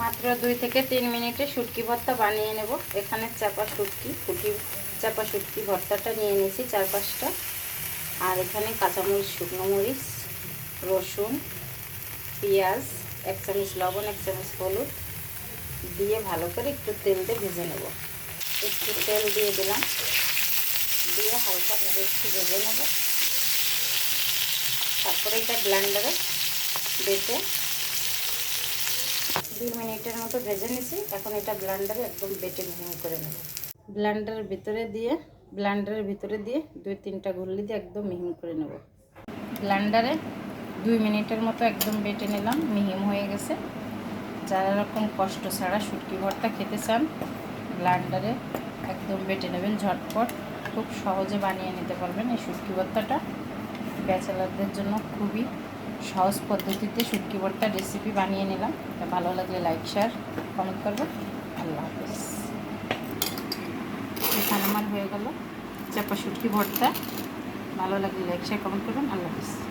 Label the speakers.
Speaker 1: মাত্র দুই থেকে তিন মিনিটে শুটকি ভর্তা বানিয়ে নেব। এখানে চাপা শুটকি, ফুটি চাপা শুটকি ভর্তাটা নিয়ে নিয়েছি চার পাঁচটা আর এখানে কাঁচামরিচ, শুকনো মরিচ, রসুন, পেঁয়াজ, এক চামচ লবণ, এক চামচ হলুদ দিয়ে ভালো করে একটু তেল দিয়ে ভেজে নেব। একটু তেল দিয়ে দিলাম। দিয়ে হালকাভাবে একটু ভেজে নেব। তারপরে এটা ব্লেন্ডারে বেটে দুই মিনিটের মতো ভেজে নিছি। এখন এটা ব্লেন্ডারে একদম বেটে মিহি করে নেব। ব্লেন্ডারের ভিতরে দিয়ে ব্লেন্ডারের ভিতরে দিয়ে দুই তিনটা ঘুরলি দিয়ে একদম মিহিম করে নেব। ব্লেন্ডারে দুই মিনিটের মতো একদম বেটে নিলাম, মিহিম হয়ে গেছে। যারা এরকম কষ্ট ছাড়া শুটকি ভর্তা খেতে চান ব্লেন্ডারে একদম বেটে নেবেন ঝটপট। খুব সহজে বানিয়ে নিতে পারবেন এই শুটকি ভর্তাটা। ব্যাচেলারদের জন্য খুবই সহজ পদ্ধতিতে শুটকি ভর্তার রেসিপি বানিয়ে নিলাম। ভালো লাগলে লাইক শেয়ার কমেন্ট করবেন আল্লাহ হাফিজ। এখানে হয়ে গেল। চাপা শুটকি ভর্তা। ভালো লাগলে লাইক শেয়ার কমেন্ট করবেন। আল্লাহ হাফিজ।